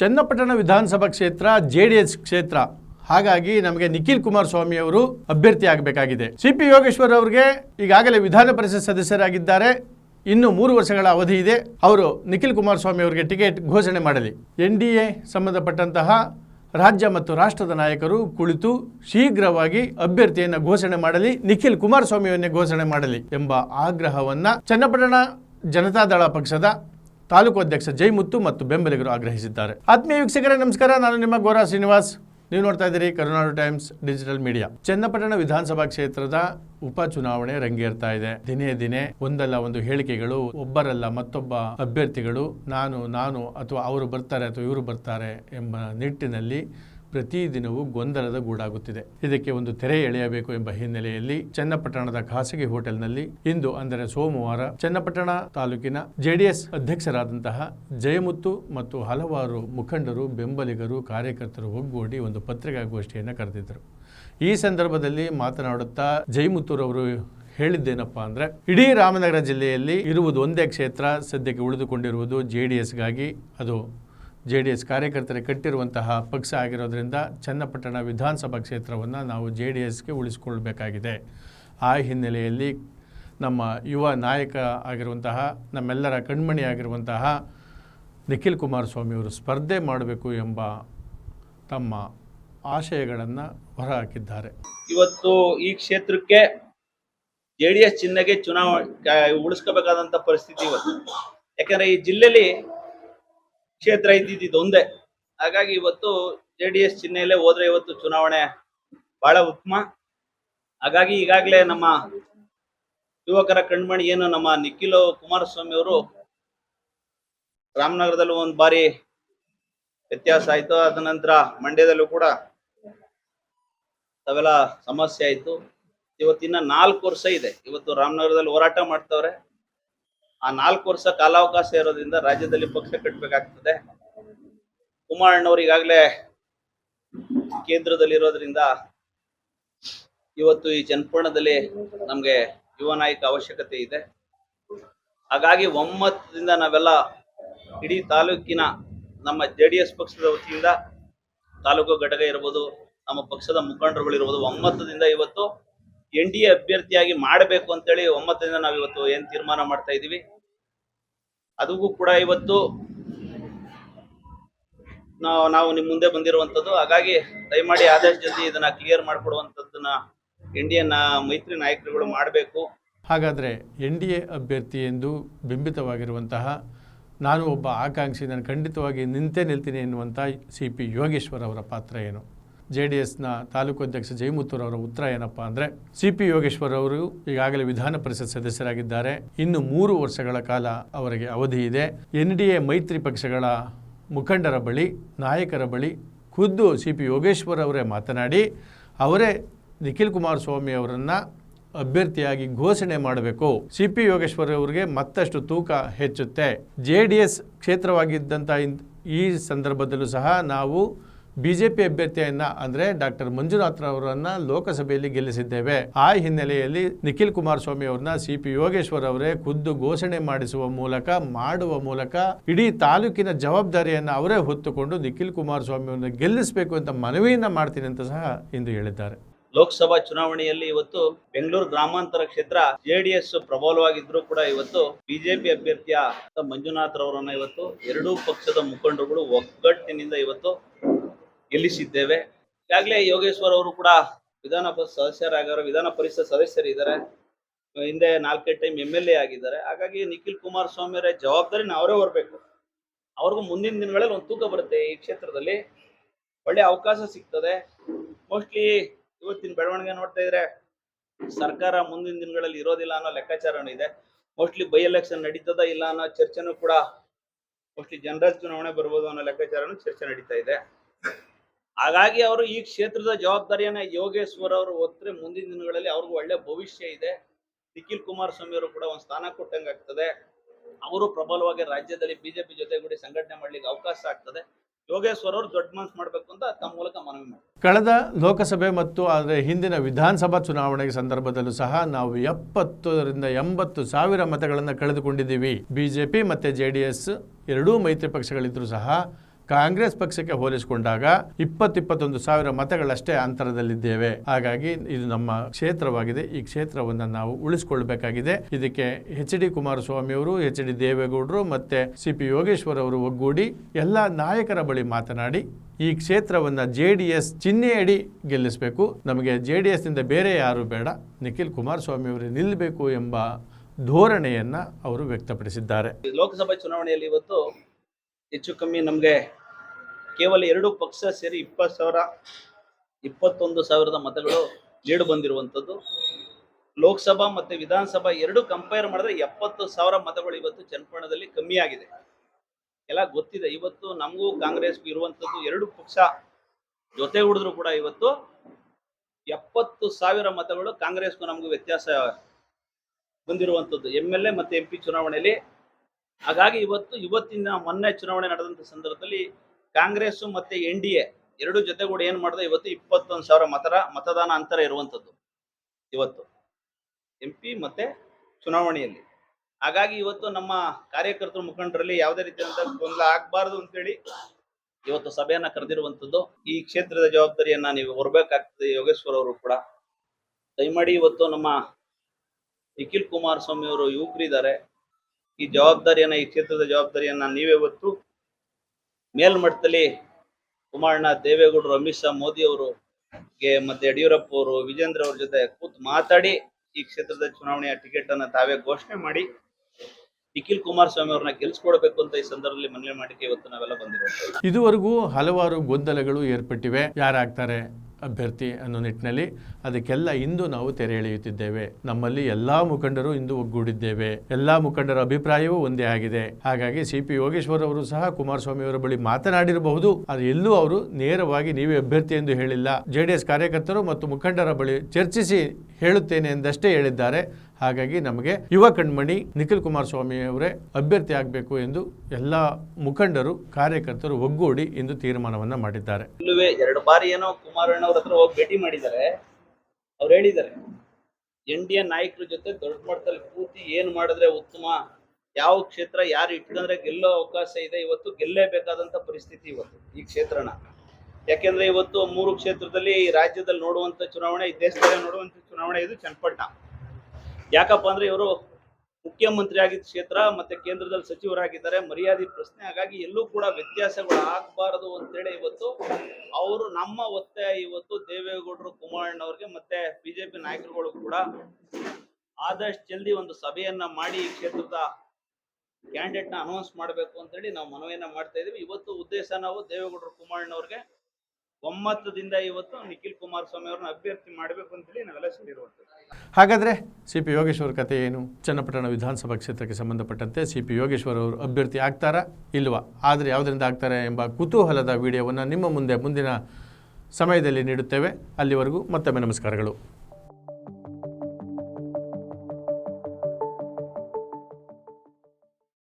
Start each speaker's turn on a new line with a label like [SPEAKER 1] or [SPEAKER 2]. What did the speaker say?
[SPEAKER 1] ಚನ್ನಪಟ್ಟಣ ವಿಧಾನಸಭಾ ಕ್ಷೇತ್ರ J D S ಕ್ಷೇತ್ರ. ಹಾಗಾಗಿ ನಮಗೆ ನಿಖಿಲ್ ಕುಮಾರಸ್ವಾಮಿ ಅವರು ಅಭ್ಯರ್ಥಿ ಆಗಬೇಕಾಗಿದೆ. ಸಿ ಪಿ ಯೋಗೇಶ್ವರ್ ಅವರಿಗೆ ಈಗಾಗಲೇ ವಿಧಾನ ಪರಿಷತ್ ಸದಸ್ಯರಾಗಿದ್ದಾರೆ. ಇನ್ನು ಮೂರು ವರ್ಷಗಳ ಅವಧಿ ಇದೆ. ಅವರು ನಿಖಿಲ್ ಕುಮಾರಸ್ವಾಮಿ ಅವರಿಗೆ ಟಿಕೆಟ್ ಘೋಷಣೆ ಮಾಡಲಿ. ಎನ್ ಡಿ ಎ ಸಂಬಂಧಪಟ್ಟಂತಹ ರಾಜ್ಯ ಮತ್ತು ರಾಷ್ಟ್ರದ ನಾಯಕರು ಕುಳಿತು ಶೀಘ್ರವಾಗಿ ಅಭ್ಯರ್ಥಿಯನ್ನು ಘೋಷಣೆ ಮಾಡಲಿ, ನಿಖಿಲ್ ಕುಮಾರಸ್ವಾಮಿಯವನ್ನೇ ಘೋಷಣೆ ಮಾಡಲಿ ಎಂಬ ಆಗ್ರಹವನ್ನು ಚನ್ನಪಟ್ಟಣ ಜನತಾದಳ ಪಕ್ಷದ ತಾಲೂಕು ಅಧ್ಯಕ್ಷ ಜೈಮುತ್ತು ಮತ್ತು ಬೆಂಬಲಿಗರು ಆಗ್ರಹಿಸಿದ್ದಾರೆ. ಆತ್ಮೀಯ ವೀಕ್ಷಕರೇ, ನಮಸ್ಕಾರ. ನಾನು ನಿಮ್ಮ ಗೋರಾ ಶ್ರೀನಿವಾಸ್. ನೀವು ನೋಡ್ತಾ ಇದ್ದೀರಿ Karunadu times digital media. Channapatna ವಿಧಾನಸಭಾ ಕ್ಷೇತ್ರದ ಉಪಚುನಾವಣೆ ರಂಗೇರ್ತಾ ಇದೆ. ದಿನೇ ದಿನೇ ಒಂದಲ್ಲ ಒಂದು ಹೇಳಿಕೆಗಳು, ಒಬ್ಬರಲ್ಲ ಮತ್ತೊಬ್ಬ ಅಭ್ಯರ್ಥಿಗಳು, ನಾನು ನಾನು ಅಥವಾ ಅವರು ಬರ್ತಾರೆ ಅಥವಾ ಇವರು ಬರ್ತಾರೆ ಎಂಬ ನಿಟ್ಟಿನಲ್ಲಿ ಪ್ರತಿದಿನವೂ ಗೊಂದಲದ ಗೂಡಾಗುತ್ತಿದೆ. ಇದಕ್ಕೆ ಒಂದು ತೆರೆ ಎಳೆಯಬೇಕು ಎಂಬ ಹಿನ್ನೆಲೆಯಲ್ಲಿ ಚನ್ನಪಟ್ಟಣದ ಖಾಸಗಿ ಹೋಟೆಲ್ನಲ್ಲಿ ಇಂದು ಅಂದರೆ ಸೋಮವಾರ ಚನ್ನಪಟ್ಟಣ ತಾಲೂಕಿನ ಜೆಡಿಎಸ್ ಅಧ್ಯಕ್ಷರಾದಂತಹ ಜಯಮುತ್ತು ಮತ್ತು ಹಲವಾರು ಮುಖಂಡರು, ಬೆಂಬಲಿಗರು, ಕಾರ್ಯಕರ್ತರು ಒಗ್ಗೂಡಿ ಒಂದು ಪತ್ರಿಕಾಗೋಷ್ಠಿಯನ್ನು ಕರೆದಿದ್ದರು. ಈ ಸಂದರ್ಭದಲ್ಲಿ ಮಾತನಾಡುತ್ತಾ ಜಯಮುತ್ತೂರವರು ಹೇಳಿದ್ದೇನಪ್ಪ ಅಂದರೆ, ಇಡೀ ರಾಮನಗರ ಜಿಲ್ಲೆಯಲ್ಲಿ ಇರುವುದು ಒಂದೇ ಕ್ಷೇತ್ರ, ಸದ್ಯಕ್ಕೆ ಉಳಿದುಕೊಂಡಿರುವುದು ಜೆ ಡಿ ಎಸ್ಗಾಗಿ ಅದು ಜೆ ಡಿ ಎಸ್ ಕಾರ್ಯಕರ್ತರೇ ಕಟ್ಟಿರುವಂತಹ ಪಕ್ಷ ಆಗಿರೋದ್ರಿಂದ ಚನ್ನಪಟ್ಟಣ ವಿಧಾನಸಭಾ ಕ್ಷೇತ್ರವನ್ನು ನಾವು ಜೆ ಡಿ ಎಸ್ಗೆ ಉಳಿಸಿಕೊಳ್ಬೇಕಾಗಿದೆ. ಆ ಹಿನ್ನೆಲೆಯಲ್ಲಿ ನಮ್ಮ ಯುವ ನಾಯಕ ಆಗಿರುವಂತಹ, ನಮ್ಮೆಲ್ಲರ ಕಣ್ಮಣಿಯಾಗಿರುವಂತಹ ನಿಖಿಲ್ ಕುಮಾರಸ್ವಾಮಿಯವರು ಸ್ಪರ್ಧೆ ಮಾಡಬೇಕು ಎಂಬ ತಮ್ಮ ಆಶಯಗಳನ್ನು ಹೊರಹಾಕಿದ್ದಾರೆ.
[SPEAKER 2] ಇವತ್ತು ಈ ಕ್ಷೇತ್ರಕ್ಕೆ ಜೆ ಡಿ ಎಸ್ ಚಿಹ್ನೆಗೆ ಚುನಾವಣೆ ಉಳಿಸ್ಕೋಬೇಕಾದಂಥ ಪರಿಸ್ಥಿತಿ ಇವತ್ತು. ಯಾಕಂದರೆ ಈ ಜಿಲ್ಲೆಲಿ ಕ್ಷೇತ್ರ ಇದ್ದಿದ್ದು ಒಂದೇ. ಹಾಗಾಗಿ ಇವತ್ತು ಜೆ ಡಿ ಎಸ್ ಚಿಹ್ನೆಯಲ್ಲೇ ಹೋದ್ರೆ ಇವತ್ತು ಚುನಾವಣೆ ಬಹಳ ಉತ್ತಮ ಹಾಗಾಗಿ ಈಗಾಗಲೇ ನಮ್ಮ ಯುವಕರ ಕಣ್ಮಣಿ ಏನು ನಮ್ಮ ನಿಖಿಲ್ ಕುಮಾರಸ್ವಾಮಿ ಅವರು ರಾಮನಗರದಲ್ಲಿ ಒಂದು ಬಾರಿ ವ್ಯತ್ಯಾಸ ಆಯ್ತು. ಅದ ನಂತರ ಮಂಡ್ಯದಲ್ಲೂ ಕೂಡ ಅವೆಲ್ಲ ಸಮಸ್ಯೆ ಆಯ್ತು. ಇವತ್ತಿನ ನಾಲ್ಕು ವರ್ಷ ಇದೆ. ಇವತ್ತು ರಾಮನಗರದಲ್ಲಿ ಹೋರಾಟ ಮಾಡ್ತವ್ರೆ. ಆ ನಾಲ್ಕು ವರ್ಷ ಕಾಲಾವಕಾಶ ಇರೋದ್ರಿಂದ ರಾಜ್ಯದಲ್ಲಿ ಪಕ್ಷ ಕಟ್ಟಬೇಕಾಗ್ತದೆ ಕುಮಾರಣ್ಣವ್ರು ಈಗಾಗಲೇ ಕೇಂದ್ರದಲ್ಲಿ ಇರೋದ್ರಿಂದ ಇವತ್ತು ಈ ಚನ್ನಪಟ್ಟಣದಲ್ಲಿ ನಮ್ಗೆ ಯುವ ನಾಯಕ ಅವಶ್ಯಕತೆ ಇದೆ. ಹಾಗಾಗಿ ಒಮ್ಮತದಿಂದ ನಾವೆಲ್ಲ ಇಡೀ ತಾಲೂಕಿನ ನಮ್ಮ ಜೆ ಡಿ ಎಸ್ ಪಕ್ಷದ ವತಿಯಿಂದ ತಾಲೂಕು ಘಟಕ ಇರ್ಬೋದು, ನಮ್ಮ ಪಕ್ಷದ ಮುಖಂಡರುಗಳಿರ್ಬೋದು ಒಮ್ಮತದಿಂದ ಇವತ್ತು ಎನ್ ಡಿ ಎ ಅಭ್ಯರ್ಥಿಯಾಗಿ ಮಾಡಬೇಕು ಅಂತೇಳಿ ಒಮ್ಮತದಿಂದ ನಾವು ಇವತ್ತು ಏನ್ ತೀರ್ಮಾನ ಮಾಡ್ತಾ ಇದೀವಿ. ಅದಕ್ಕೂ ಕೂಡ ಇವತ್ತು ನಾವು ನಾವು ನಿಮ್ ಮುಂದೆ ಬಂದಿರುವಂತದ್ದು ಹಾಗಾಗಿ ದಯಮಾಡಿ ಆದಷ್ಟು ಜಲ್ದಿ ಇದನ್ನ ಕ್ಲಿಯರ್ ಮಾಡ್ಕೊಡುವಂತದ್ದನ್ನ ಎನ್ ಡಿ ಎ ಮೈತ್ರಿ ನಾಯಕರುಗಳು ಮಾಡಬೇಕು.
[SPEAKER 1] ಹಾಗಾದರೆ ಎನ್ ಡಿ ಎ ಅಭ್ಯರ್ಥಿ ಎಂದು ಬಿಂಬಿತವಾಗಿರುವಂತಹ ನಾನು ಒಬ್ಬ ಆಕಾಂಕ್ಷಿ, ನಾನು ಖಂಡಿತವಾಗಿ ನಿಂತೇ ನಿಲ್ತೀನಿ ಎನ್ನುವಂಥ ಸಿ ಪಿ ಯೋಗೇಶ್ವರ್ ಅವರ ಪಾತ್ರ ಏನು? ಜೆ ಡಿ ಎಸ್ನ ತಾಲೂಕು ಅಧ್ಯಕ್ಷ ಜಯಮುತ್ತೂರವರ ಉತ್ತರ ಏನಪ್ಪ ಅಂದರೆ ಸಿ ಪಿ ಯೋಗೇಶ್ವರ್ ಅವರು ಈಗಾಗಲೇ ವಿಧಾನ ಪರಿಷತ್ ಸದಸ್ಯರಾಗಿದ್ದಾರೆ. ಇನ್ನು ಮೂರು ವರ್ಷಗಳ ಕಾಲ ಅವರಿಗೆ ಅವಧಿ ಇದೆ. ಎನ್ ಡಿ ಎ ಮೈತ್ರಿ ಪಕ್ಷಗಳ ಮುಖಂಡರ ಬಳಿ, ನಾಯಕರ ಬಳಿ ಖುದ್ದು ಸಿ ಪಿ ಯೋಗೇಶ್ವರ್ ಅವರೇ ಮಾತನಾಡಿ, ಅವರೇ ನಿಖಿಲ್ ಕುಮಾರಸ್ವಾಮಿ ಅವರನ್ನು ಅಭ್ಯರ್ಥಿಯಾಗಿ ಘೋಷಣೆ ಮಾಡಬೇಕು. ಸಿ ಪಿ ಯೋಗೇಶ್ವರ್ ಅವರಿಗೆ ಮತ್ತಷ್ಟು ತೂಕ ಹೆಚ್ಚುತ್ತೆ. ಜೆ ಡಿ ಎಸ್ ಕ್ಷೇತ್ರವಾಗಿದ್ದಂಥ ಈ ಸಂದರ್ಭದಲ್ಲೂ ಸಹ ನಾವು ಬಿ ಜೆ ಪಿ ಅಭ್ಯರ್ಥಿಯನ್ನ ಅಂದ್ರೆ ಡಾಕ್ಟರ್ ಮಂಜುನಾಥ್ ಅವರನ್ನ ಲೋಕಸಭೆಯಲ್ಲಿ ಗೆಲ್ಲಿಸಿದ್ದೇವೆ. ಆ ಹಿನ್ನೆಲೆಯಲ್ಲಿ ನಿಖಿಲ್ ಕುಮಾರಸ್ವಾಮಿ ಅವರನ್ನ ಸಿ ಪಿ ಯೋಗೇಶ್ವರ್ ಅವರೇ ಖುದ್ದು ಘೋಷಣೆ ಮಾಡಿಸುವ ಮೂಲಕ, ಮಾಡುವ ಮೂಲಕ ಇಡೀ ತಾಲೂಕಿನ ಜವಾಬ್ದಾರಿಯನ್ನು ಅವರೇ ಹೊತ್ತುಕೊಂಡು ನಿಖಿಲ್ ಕುಮಾರಸ್ವಾಮಿ ಅವರನ್ನ ಗೆಲ್ಲಿಸಬೇಕು ಅಂತ ಮನವಿಯನ್ನ ಮಾಡ್ತೀನಿ ಅಂತ ಸಹ ಇಂದು ಹೇಳಿದ್ದಾರೆ.
[SPEAKER 2] ಲೋಕಸಭಾ ಚುನಾವಣೆಯಲ್ಲಿ ಇವತ್ತು ಬೆಂಗಳೂರು ಗ್ರಾಮಾಂತರ ಕ್ಷೇತ್ರ ಜೆಡಿಎಸ್ ಪ್ರಬಲವಾಗಿದ್ರು ಕೂಡ ಇವತ್ತು ಬಿಜೆಪಿ ಅಭ್ಯರ್ಥಿಯ ಮಂಜುನಾಥ್ ಅವರನ್ನ ಇವತ್ತು ಎರಡೂ ಪಕ್ಷದ ಮುಖಂಡರುಗಳು ಒಗ್ಗಟ್ಟಿನಿಂದ ಇವತ್ತು ಗೆಲ್ಲಿಸಿದ್ದೇವೆ. ಈಗಾಗಲೇ ಯೋಗೇಶ್ವರ್ ಅವರು ಕೂಡ ವಿಧಾನ ಪರಿಷತ್ ಸದಸ್ಯರಾಗಿದ್ದಾರೆ, ವಿಧಾನ ಪರಿಷತ್ ಸದಸ್ಯರಿದ್ದಾರೆ ಹಿಂದೆ ನಾಲ್ಕೈದು ಟೈಮ್ ಎಂ ಎಲ್ ಎ ಆಗಿದ್ದಾರೆ. ಹಾಗಾಗಿ ನಿಖಿಲ್ ಕುಮಾರಸ್ವಾಮಿ ಅವರ ಜವಾಬ್ದಾರಿನ ಅವರೇ ಬರಬೇಕು ಅವ್ರಿಗೂ ಮುಂದಿನ ದಿನಗಳಲ್ಲಿ ಒಂದು ತೂಕ ಬರುತ್ತೆ ಈ ಕ್ಷೇತ್ರದಲ್ಲಿ. ಒಳ್ಳೆ ಅವಕಾಶ ಸಿಗ್ತದೆ. ಮೋಸ್ಟ್ಲಿ ಇವತ್ತಿನ ಬೆಳವಣಿಗೆ ನೋಡ್ತಾ ಇದ್ರೆ ಸರ್ಕಾರ ಮುಂದಿನ ದಿನಗಳಲ್ಲಿ ಇರೋದಿಲ್ಲ ಅನ್ನೋ ಲೆಕ್ಕಾಚಾರನೂ ಇದೆ. ಮೋಸ್ಟ್ಲಿ ಬೈ ಎಲೆಕ್ಷನ್ ನಡೀತದ ಇಲ್ಲ ಅನ್ನೋ ಚರ್ಚೆನೂ ಕೂಡ ಮೋಸ್ಟ್ಲಿ ಜನರಲ್ ಚುನಾವಣೆ ಬರ್ಬೋದು ಅನ್ನೋ ಲೆಕ್ಕಾಚಾರನೂ ಚರ್ಚೆ ನಡೀತಾ ಇದೆ. ಹಾಗಾಗಿ ಅವರು ಈ ಕ್ಷೇತ್ರದ ಜವಾಬ್ದಾರಿಯನ್ನ ಯೋಗೇಶ್ವರ್ ಅವರು ಹೊತ್ತರೆ ಮುಂದಿನ ದಿನಗಳಲ್ಲಿ ಅವ್ರಿಗೂ ಒಳ್ಳೆ ಭವಿಷ್ಯ ಇದೆ. ನಿಖಿಲ್ ಕುಮಾರಸ್ವಾಮಿ ಅವರು ಕೂಡ ಒಂದು ಸ್ಥಾನ ಕೊಟ್ಟಂಗೆ ಆಗ್ತದೆ. ಅವರು ಪ್ರಬಲವಾಗಿ ರಾಜ್ಯದಲ್ಲಿ ಬಿಜೆಪಿ ಜೊತೆಗೂಡಿ ಸಂಘಟನೆ ಮಾಡ್ಲಿಕ್ಕೆ ಅವಕಾಶ ಆಗ್ತದೆ. ಯೋಗೇಶ್ವರ್ ಅವರು ದೊಡ್ಡ ಮನಸ್ಸು ಮಾಡಬೇಕು ಅಂತ ತಮ್ಮ ಮೂಲಕ ಮನವಿ ಮಾಡ್ತಾರೆ
[SPEAKER 1] ಕಳೆದ ಲೋಕಸಭೆ ಮತ್ತು ಅದರ ಹಿಂದಿನ ವಿಧಾನಸಭಾ ಚುನಾವಣೆಗೆ ಸಂದರ್ಭದಲ್ಲೂ ಸಹ ನಾವು ಎಪ್ಪತ್ತರಿಂದ ಎಂಬತ್ತು ಸಾವಿರ ಮತಗಳನ್ನು ಕಳೆದುಕೊಂಡಿದ್ದೀವಿ. ಬಿಜೆಪಿ ಮತ್ತು ಜೆ ಡಿ ಎಸ್ ಎರಡೂ ಮೈತ್ರಿ ಪಕ್ಷಗಳಿದ್ದರೂ ಸಹ ಕಾಂಗ್ರೆಸ್ ಪಕ್ಷಕ್ಕೆ ಹೋಲಿಸಿಕೊಂಡಾಗ ಇಪ್ಪತ್ತಿಪ್ಪತ್ತೊಂದು ಸಾವಿರ ಮತಗಳಷ್ಟೇ ಅಂತರದಲ್ಲಿದ್ದೇವೆ. ಹಾಗಾಗಿ ಇದು ನಮ್ಮ ಕ್ಷೇತ್ರವಾಗಿದೆ. ಈ ಕ್ಷೇತ್ರವನ್ನು ನಾವು ಉಳಿಸಿಕೊಳ್ಳಬೇಕಾಗಿದೆ. ಇದಕ್ಕೆ ಎಚ್ ಡಿ ಕುಮಾರಸ್ವಾಮಿ ಅವರು, ಎಚ್ ಡಿ ದೇವೇಗೌಡರು ಮತ್ತೆ ಸಿ ಪಿ ಯೋಗೇಶ್ವರ್ ಅವರು ಒಗ್ಗೂಡಿ ಎಲ್ಲ ನಾಯಕರ ಬಳಿ ಮಾತನಾಡಿ ಈ ಕ್ಷೇತ್ರವನ್ನು ಜೆ ಡಿ ಎಸ್ ಚಿಹ್ನೆಯಡಿ ಗೆಲ್ಲಿಸಬೇಕು. ನಮಗೆ ಜೆ ಡಿ ಎಸ್ನಿಂದ ಬೇರೆ ಯಾರು ಬೇಡ. ನಿಖಿಲ್ ಕುಮಾರಸ್ವಾಮಿ ಅವರು ನಿಲ್ಲಬೇಕು ಎಂಬ ಧೋರಣೆಯನ್ನು ಅವರು ವ್ಯಕ್ತಪಡಿಸಿದ್ದಾರೆ.
[SPEAKER 2] ಲೋಕಸಭೆ ಲೋಕಸಭಾ ಚುನಾವಣೆಯಲ್ಲಿ ಇವತ್ತು ಹೆಚ್ಚು ಕಮ್ಮಿ ನಮಗೆ ಕೇವಲ ಎರಡು ಪಕ್ಷ ಸೇರಿ ಇಪ್ಪತ್ತು ಸಾವಿರ, ಇಪ್ಪತ್ತೊಂದು ಸಾವಿರದ ಮತಗಳು ನೀಡು ಬಂದಿರುವಂಥದ್ದು. ಲೋಕಸಭಾ ಮತ್ತೆ ವಿಧಾನಸಭಾ ಎರಡು ಕಂಪೇರ್ ಮಾಡಿದ್ರೆ ಎಪ್ಪತ್ತು ಸಾವಿರ ಮತಗಳು ಇವತ್ತು ಚನ್ನಪಟ್ಟಣದಲ್ಲಿ ಕಮ್ಮಿ ಆಗಿದೆ. ಎಲ್ಲ ಗೊತ್ತಿದೆ. ಇವತ್ತು ನಮಗೂ ಕಾಂಗ್ರೆಸ್ಗೂ ಇರುವಂಥದ್ದು ಎರಡು ಪಕ್ಷ ಜೊತೆ ಹುಡಿದ್ರು ಕೂಡ ಇವತ್ತು ಎಪ್ಪತ್ತು ಸಾವಿರ ಮತಗಳು ಕಾಂಗ್ರೆಸ್ಗೂ ನಮಗೂ ವ್ಯತ್ಯಾಸ ಬಂದಿರುವಂಥದ್ದು. ಎಂ ಎಲ್ ಎ ಮತ್ತೆ ಎಂ ಪಿ ಚುನಾವಣೆಯಲ್ಲಿ ಹಾಗಾಗಿ ಇವತ್ತು, ಇವತ್ತಿನ ಮೊನ್ನೆ ಚುನಾವಣೆ ನಡೆದಂತ ಸಂದರ್ಭದಲ್ಲಿ ಕಾಂಗ್ರೆಸ್ ಮತ್ತೆ ಎನ್ ಡಿ ಎ ಎರಡು ಜೊತೆಗೂಡಿ ಏನ್ ಮಾಡಿದೆ, ಇವತ್ತು ಇಪ್ಪತ್ತೊಂದು ಸಾವಿರ ಮತರ ಮತದಾನ ಅಂತರ ಇರುವಂತದ್ದು ಇವತ್ತು. ಎಂ ಪಿ ಮತ್ತೆ ಚುನಾವಣೆಯಲ್ಲಿ. ಹಾಗಾಗಿ ಇವತ್ತು ನಮ್ಮ ಕಾರ್ಯಕರ್ತರು ಮುಖಂಡರಲ್ಲಿ ಯಾವುದೇ ರೀತಿಯಾದಂತಹ ಗೊಂದಲ ಆಗ್ಬಾರ್ದು ಅಂತೇಳಿ ಇವತ್ತು ಸಭೆಯನ್ನ ಕರೆದಿರುವಂತದ್ದು. ಈ ಕ್ಷೇತ್ರದ ಜವಾಬ್ದಾರಿಯನ್ನ ನೀವು ಹೊರಬೇಕಾಗ್ತದೆ ಯೋಗೇಶ್ವರ್ ಅವರು ಕೂಡ. ದಯಮಾಡಿ ಇವತ್ತು ನಮ್ಮ ನಿಖಿಲ್ ಕುಮಾರಸ್ವಾಮಿ ಅವರು ಯುವಕರಿದ್ದಾರೆ. ಈ ಜವಾಬ್ದಾರಿಯನ್ನ, ಈ ಕ್ಷೇತ್ರದ ಜವಾಬ್ದಾರಿಯನ್ನ ನೀವೇ ಹೊತ್ತು ಮೇಲ್ಮಟ್ಟದಲ್ಲಿ ಕುಮಾರಣ್ಣ ದೇವೇಗೌಡರು, ಅಮಿತ್ ಶಾ, ಮೋದಿ ಅವರು ಮತ್ತೆ ಯಡಿಯೂರಪ್ಪ ಅವರು, ವಿಜೇಂದ್ರ ಅವ್ರ ಜೊತೆ ಕೂತು ಮಾತಾಡಿ ಈ ಕ್ಷೇತ್ರದ ಚುನಾವಣೆಯ ಟಿಕೆಟ್ ಅನ್ನ ತಾವೇ ಘೋಷಣೆ ಮಾಡಿ ನಿಖಿಲ್ ಕುಮಾರಸ್ವಾಮಿ ಅವ್ರನ್ನ ಗೆಲ್ಸ್ಕೊಡ್ಬೇಕು ಅಂತ ಈ ಸಂದರ್ಭದಲ್ಲಿ ಮನವಿ ಮಾಡಿಕೆ ಇವತ್ತು ನಾವೆಲ್ಲ ಬಂದಿರೋದು.
[SPEAKER 1] ಇದುವರೆಗೂ ಹಲವಾರು ಗೊಂದಲಗಳು ಏರ್ಪಟ್ಟಿವೆ. ಯಾರಾಗ್ತಾರೆ? ಅಭ್ಯರ್ಥಿ ಅನ್ನೋ ನಿಟ್ಟಿನಲ್ಲಿ ಅದಕ್ಕೆಲ್ಲ ಇಂದು ನಾವು ತೆರೆ ಎಳೆಯುತ್ತಿದ್ದೇವೆ. ನಮ್ಮಲ್ಲಿ ಎಲ್ಲಾ ಮುಖಂಡರು ಇಂದು ಒಗ್ಗೂಡಿದ್ದೇವೆ. ಎಲ್ಲಾ ಮುಖಂಡರ ಅಭಿಪ್ರಾಯವೂ ಒಂದೇ ಆಗಿದೆ. ಹಾಗಾಗಿ ಸಿ ಪಿ ಯೋಗೇಶ್ವರ್ ಅವರು ಸಹ ಕುಮಾರಸ್ವಾಮಿ ಅವರ ಬಳಿ ಮಾತನಾಡಿರಬಹುದು. ಅದು ಎಲ್ಲೂ ಅವರು ನೇರವಾಗಿ ನೀವೇ ಅಭ್ಯರ್ಥಿ ಎಂದು ಹೇಳಿಲ್ಲ. ಜೆ ಡಿ ಎಸ್ ಕಾರ್ಯಕರ್ತರು ಮತ್ತು ಮುಖಂಡರ ಬಳಿ ಚರ್ಚಿಸಿ ಹೇಳುತ್ತೇನೆ ಎಂದಷ್ಟೇ ಹೇಳಿದ್ದಾರೆ. ಹಾಗಾಗಿ ನಮಗೆ ಯುವ ಕಣ್ಮಣಿ ನಿಖಿಲ್ ಕುಮಾರಸ್ವಾಮಿ ಅವರೇ ಅಭ್ಯರ್ಥಿ ಆಗಬೇಕು ಎಂದು ಎಲ್ಲ ಮುಖಂಡರು, ಕಾರ್ಯಕರ್ತರು ಒಗ್ಗೂಡಿ ಎಂದು ತೀರ್ಮಾನವನ್ನ ಮಾಡಿದ್ದಾರೆ.
[SPEAKER 2] ಎರಡು ಬಾರಿ ಏನೋ ಕುಮಾರಣ್ಣ ಅವ್ರ ಹತ್ರ ಹೋಗಿ ಭೇಟಿ ಮಾಡಿದ್ದಾರೆ. ಅವ್ರು ಹೇಳಿದ್ದಾರೆ, ಎನ್ ಡಿ ಎ ನಾಯಕರ ಜೊತೆ ದೊಡ್ಡ ಮಟ್ಟದಲ್ಲಿ ಕೂತಿ ಏನು ಮಾಡಿದ್ರೆ ಉತ್ತಮ, ಯಾವ ಕ್ಷೇತ್ರ ಯಾರು ಇಟ್ಕಂದ್ರೆ ಗೆಲ್ಲೋ ಅವಕಾಶ ಇದೆ, ಇವತ್ತು ಗೆಲ್ಲೇಬೇಕಾದಂತ ಪರಿಸ್ಥಿತಿ ಇವತ್ತು ಈ ಕ್ಷೇತ್ರನ. ಯಾಕೆಂದ್ರೆ ಇವತ್ತು ಮೂರು ಕ್ಷೇತ್ರದಲ್ಲಿ ರಾಜ್ಯದಲ್ಲಿ ನೋಡುವಂತ ಚುನಾವಣೆ ದೇಶದಲ್ಲಿ ನೋಡುವಂತ ಚುನಾವಣೆ ಇದು ಚನ್ನಪಟ್ಟಣ. ಯಾಕಪ್ಪ ಅಂದ್ರೆ ಇವರು ಮುಖ್ಯಮಂತ್ರಿ ಆಗಿದ್ದ ಕ್ಷೇತ್ರ, ಮತ್ತೆ ಕೇಂದ್ರದಲ್ಲಿ ಸಚಿವರಾಗಿದ್ದಾರೆ. ಮರ್ಯಾದೆ ಪ್ರಶ್ನೆ. ಹಾಗಾಗಿ ಎಲ್ಲೂ ಕೂಡ ವ್ಯತ್ಯಾಸಗಳು ಆಗ್ಬಾರದು ಅಂತೇಳಿ ಇವತ್ತು ಅವರು ನಮ್ಮ ಒತ್ತಾಯ ಇವತ್ತು ದೇವೇಗೌಡರು ಕುಮಾರಣ್ಣವ್ರಿಗೆ ಮತ್ತೆ ಬಿಜೆಪಿ ನಾಯಕರುಗಳು ಕೂಡ ಆದಷ್ಟು ಜಲ್ದಿ ಒಂದು ಸಭೆಯನ್ನ ಮಾಡಿ ಈ ಕ್ಷೇತ್ರದ ಕ್ಯಾಂಡಿಡೇಟ್ನ ಅನೌನ್ಸ್ ಮಾಡಬೇಕು ಅಂತೇಳಿ ನಾವು ಮನವಿಯನ್ನ ಮಾಡ್ತಾ ಇದೀವಿ. ಇವತ್ತು ಉದ್ದೇಶ ನಾವು ದೇವೇಗೌಡರು ಕುಮಾರಣ್ಣವ್ರಿಗೆ ಒಮ್ಮತದಿಂದ ಇವತ್ತು ನಿಖಿಲ್ ಕುಮಾರಸ್ವಾಮಿ ಅವ್ರನ್ನ ಅಭ್ಯರ್ಥಿ ಮಾಡಬೇಕು ಅಂತೇಳಿ ನಾವೆಲ್ಲ ಸೇರಿರುವಂತ
[SPEAKER 1] ಹಾಗಾದ್ರೆ ಸಿ ಪಿ ಯೋಗೇಶ್ವರ್ ಕಥೆ ಏನು? ಚನ್ನಪಟ್ಟಣ ವಿಧಾನಸಭಾ ಕ್ಷೇತ್ರಕ್ಕೆ ಸಂಬಂಧಪಟ್ಟಂತೆ ಸಿ ಪಿ ಯೋಗೇಶ್ವರ್ ಅವರು ಅಭ್ಯರ್ಥಿ ಆಗ್ತಾರಾ ಇಲ್ವಾ? ಆದರೆ ಯಾವುದರಿಂದ ಆಗ್ತಾರೆ ಎಂಬ ಕುತೂಹಲದ ವಿಡಿಯೋವನ್ನು ನಿಮ್ಮ ಮುಂದೆ ಮುಂದಿನ ಸಮಯದಲ್ಲಿ ನೀಡುತ್ತೇವೆ. ಅಲ್ಲಿವರೆಗೂ ಮತ್ತೊಮ್ಮೆ ನಮಸ್ಕಾರಗಳು.